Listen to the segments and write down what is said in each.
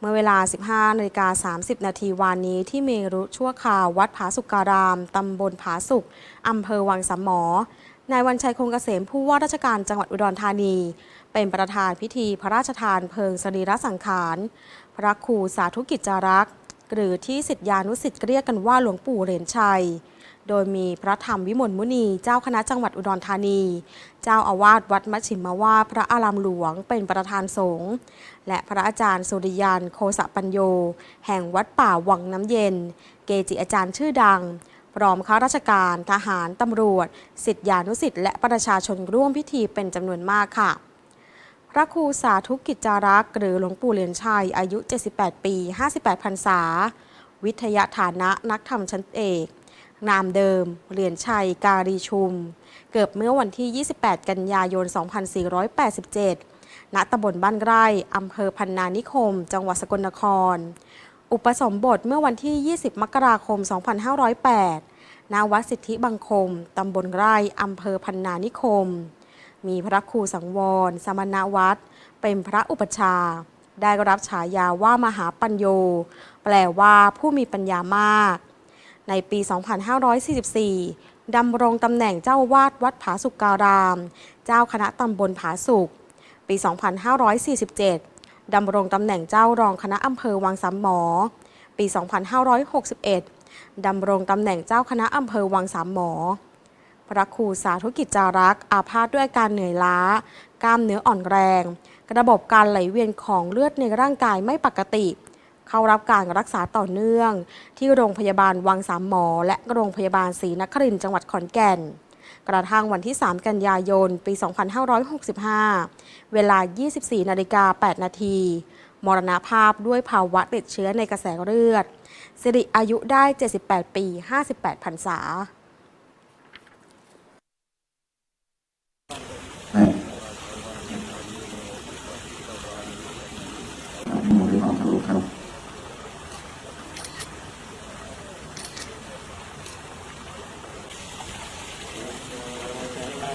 เมื่อเวลา 15นาฬิกา30 นาทีวานนี้ที่เมรุชั่วคราววัดผาสุกการาม ตำบลผาสุกอำเภอวังสามหมอ นายวันชัยคงเกษมผู้ว่าราชการจังหวัดอุดรธานี เป็นประธานพิธีพระราชทานเพลิงสรีระสังขาร พระครูสาธุกิจจารักษ์หรือที่สิทธิานุสิทธิ์เรียกกันว่าหลวงปู่เหรียญชัย โดยมีพระธรรมวิมลมุนีเจ้าคณะจังหวัดอุดรธานี เจ้าอาวาสวัดมัชชิมวาพระอารามหลวงเป็นประธานสงฆ์และพระอาจารย์สุริยันโคสะปัญโย แห่งวัดป่าวังน้ำเย็น เกจิอาจารย์ชื่อดัง พร้อมข้าราชการ ทหาร ตำรวจ สิทธิานุสิทธิ์และประชาชนร่วมพิธีเป็นจำนวนมากค่ะพระครูสาธุกิจจารักษ์หรือหลวงปู่เหรียญชัยอายุ 78 ปี 58 พรรษา วิทยาฐานะนักธรรมชั้นเอก นามเดิม เหรียญชัย การีชุม เกิดเมื่อวันที่ 28 กันยายน 2487 ณ ตำบลบ้านไร่ อำเภอพันนานิคม จังหวัดสกลนคร อุปสมบทเมื่อวันที่ 20 มกราคม 2508 ณ วัดสิทธิบังคม ตำบลไร่ อำเภอพันนานิคม มีพระครูสังวร สมณวัด เป็นพระอุปชา ได้รับฉายาว่ามหาปัญโย แปลว่าผู้มีปัญญามาก ในปี 2544 ดำรงตำแหน่งเจ้าวาดวัดผาสุกการาม เจ้าคณะตำบลผาสุก ปี 2547 ดำรงตำแหน่งเจ้ารองคณะอำเภอวังสามหมอ ปี 2561 ดำรงตำแหน่งเจ้าคณะอำเภอวังสามหมอ พระครูสาธุกิจจารักษ์อาพาธด้วยการเหนื่อยล้า กล้ามเนื้ออ่อนแรง ระบบการไหลเวียนของเลือดในร่างกายไม่ปกติ เข้ารับการรักษาต่อเนื่อง ที่โรงพยาบาลวังสามหมอ และโรงพยาบาลศรีนครินทร์จังหวัดขอนแก่น กระทั่งวันที่ 3 กันยายน ปี 2565 เวลา 24 นาฬิกา 8 นาที มรณภาพด้วยภาวะติดเชื้อในกระแสเลือด สิริอายุได้ 78 ปี 58พรรษา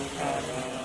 Amen.